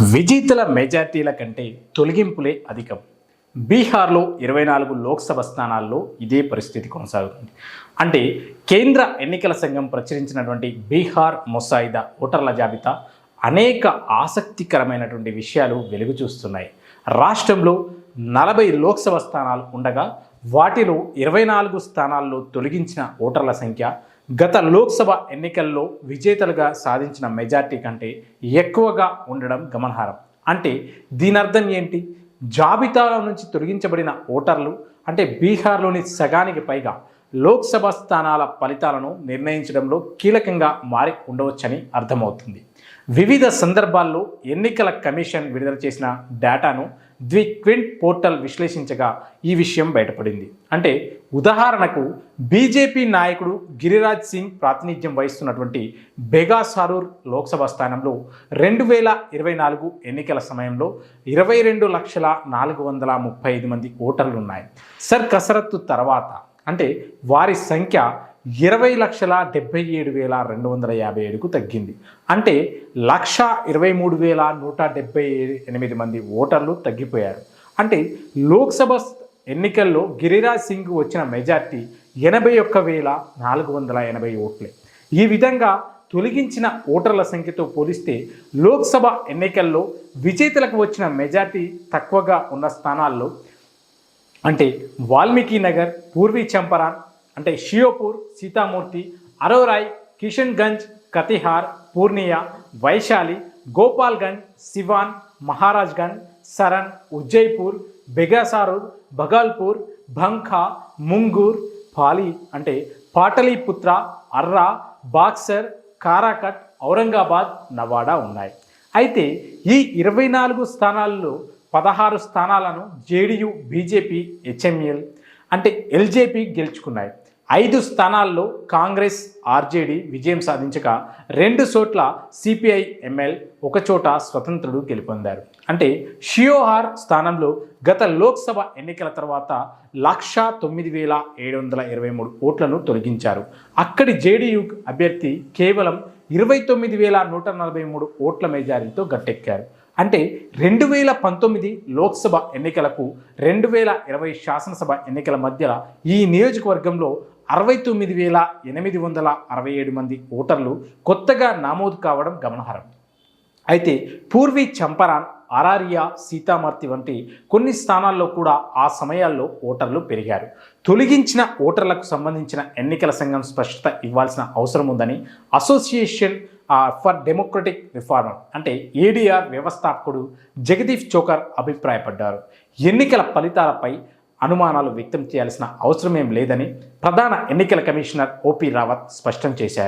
విజేతల మెజార్టీల కంటే తొలగింపులే అధికం. బీహార్లో ఇరవై నాలుగు లోక్సభ స్థానాల్లో ఇదే పరిస్థితి కొనసాగుతుంది. అంటే కేంద్ర ఎన్నికల సంఘం ప్రచురించినటువంటి బీహార్ ముసాయిదా ఓటర్ల జాబితా అనేక ఆసక్తికరమైనటువంటి విషయాలు వెలుగు చూస్తున్నాయి. రాష్ట్రంలో నలభై లోక్సభ స్థానాలు ఉండగా వాటిలో ఇరవై నాలుగు స్థానాల్లో తొలగించిన ఓటర్ల సంఖ్య గత లోక్సభ ఎన్నికల్లో విజేతలుగా సాధించిన మెజార్టీ కంటే ఎక్కువగా ఉండడం గమనార్హం. అంటే దీని అర్థం ఏంటి? జాబితాలో నుంచి తొలగించబడిన ఓటర్లు అంటే బీహార్లోని సగానికి పైగా లోక్సభ స్థానాల ఫలితాలను నిర్ణయించడంలో కీలకంగా మారి ఉండవచ్చని అర్థమవుతుంది. వివిధ సందర్భాల్లో ఎన్నికల కమిషన్ విడుదల చేసిన డేటాను ది క్వింట్ పోర్టల్ విశ్లేషించగా ఈ విషయం బయటపడింది. అంటే ఉదాహరణకు బీజేపీ నాయకుడు గిరిరాజ్ సింగ్ ప్రాతినిధ్యం వహిస్తున్నటువంటి బెగాసారూర్ లోక్సభ స్థానంలో రెండు వేల ఇరవై నాలుగు ఎన్నికల సమయంలో ఇరవై రెండు లక్షల నాలుగు వందల ముప్పై ఐదు మంది ఓటర్లు ఉన్నాయి. సర్ కసరత్తు తర్వాత అంటే వారి సంఖ్య ఇరవై లక్షల డెబ్బై ఏడు వేల రెండు వందల యాభై ఏడుకు తగ్గింది. అంటే లక్ష ఇరవై మూడు వేల నూట డెబ్బై ఎనిమిది మంది ఓటర్లు తగ్గిపోయారు. అంటే లోక్సభ ఎన్నికల్లో గిరిరాజ్ సింగ్ వచ్చిన మెజార్టీ ఎనభై ఒక్క వేల నాలుగు వందల ఎనభై ఓట్లే. ఈ విధంగా తొలగించిన ఓటర్ల సంఖ్యతో పోలిస్తే లోక్సభ ఎన్నికల్లో విజేతలకు వచ్చిన మెజార్టీ తక్కువగా ఉన్న స్థానాల్లో అంటే వాల్మీకి నగర్ పూర్వీ చంపరాన్ అంటే షియోపూర్ సీతామూర్తి అరోరాయ్ కిషన్గంజ్ కతిహార్ పూర్ణియా వైశాలి గోపాల్గంజ్ సివాన్ మహారాజ్గంజ్ సరన్ ఉజ్జైపూర్ బెగాసారూర్ బగాల్పూర్ భంఖా ముంగూర్ పాలి అంటే పాటలీపుత్ర అర్రా బాక్సర్ కారాకట్ ఔరంగాబాద్ నవాడా ఉన్నాయి. అయితే ఈ ఇరవై నాలుగు స్థానాల్లో పదహారు స్థానాలను జేడీయూ బీజేపీ హెచ్ఎంఎల్ అంటే ఎల్జేపీ గెలుచుకున్నాయి. ఐదు స్థానాల్లో కాంగ్రెస్ ఆర్జేడీ విజయం సాధించగా రెండు చోట్ల సిపిఐ ఎంఎల్ ఒకచోట స్వతంత్రుడు గెలుపొందారు. అంటే షియోహార్ స్థానంలో గత లోక్సభ ఎన్నికల తర్వాత లక్ష తొమ్మిది వేల ఏడు వందల ఇరవై మూడు ఓట్లను తొలగించారు. అక్కడి జేడీయూ అభ్యర్థి కేవలం ఇరవై తొమ్మిది వేల నూట నలభై మూడు ఓట్ల మెజారిటీతో గట్టెక్కారు. అంటే రెండు వేల పంతొమ్మిది లోక్సభ ఎన్నికలకు రెండు వేల ఇరవై శాసనసభ ఎన్నికల మధ్య ఈ నియోజకవర్గంలో అరవై తొమ్మిది వేల ఎనిమిది వందల అరవై ఏడు మంది ఓటర్లు కొత్తగా నమోదు కావడం గమనార్హం. అయితే పూర్వీ చంపరాన్ అరారియా సీతామర్తి వంటి కొన్ని స్థానాల్లో కూడా ఆ సమయాల్లో ఓటర్లు పెరిగారు. తొలగించిన ఓటర్లకు సంబంధించిన ఎన్నికల సంఘం స్పష్టత ఇవ్వాల్సిన అవసరం ఉందని అసోసియేషన్ ఫర్ డెమోక్రటిక్ రిఫార్మ్ అంటే ఏడీఆర్ వ్యవస్థాపకుడు జగదీప్ చోకర్ అభిప్రాయపడ్డారు. ఎన్నికల ఫలితాలపై అనుమానాలు వ్యక్తం చేయాల్సిన అవసరమేం లేదని ప్రధాన ఎన్నికల కమిషనర్ ఓపీ రావత్ స్పష్టం చేశారు.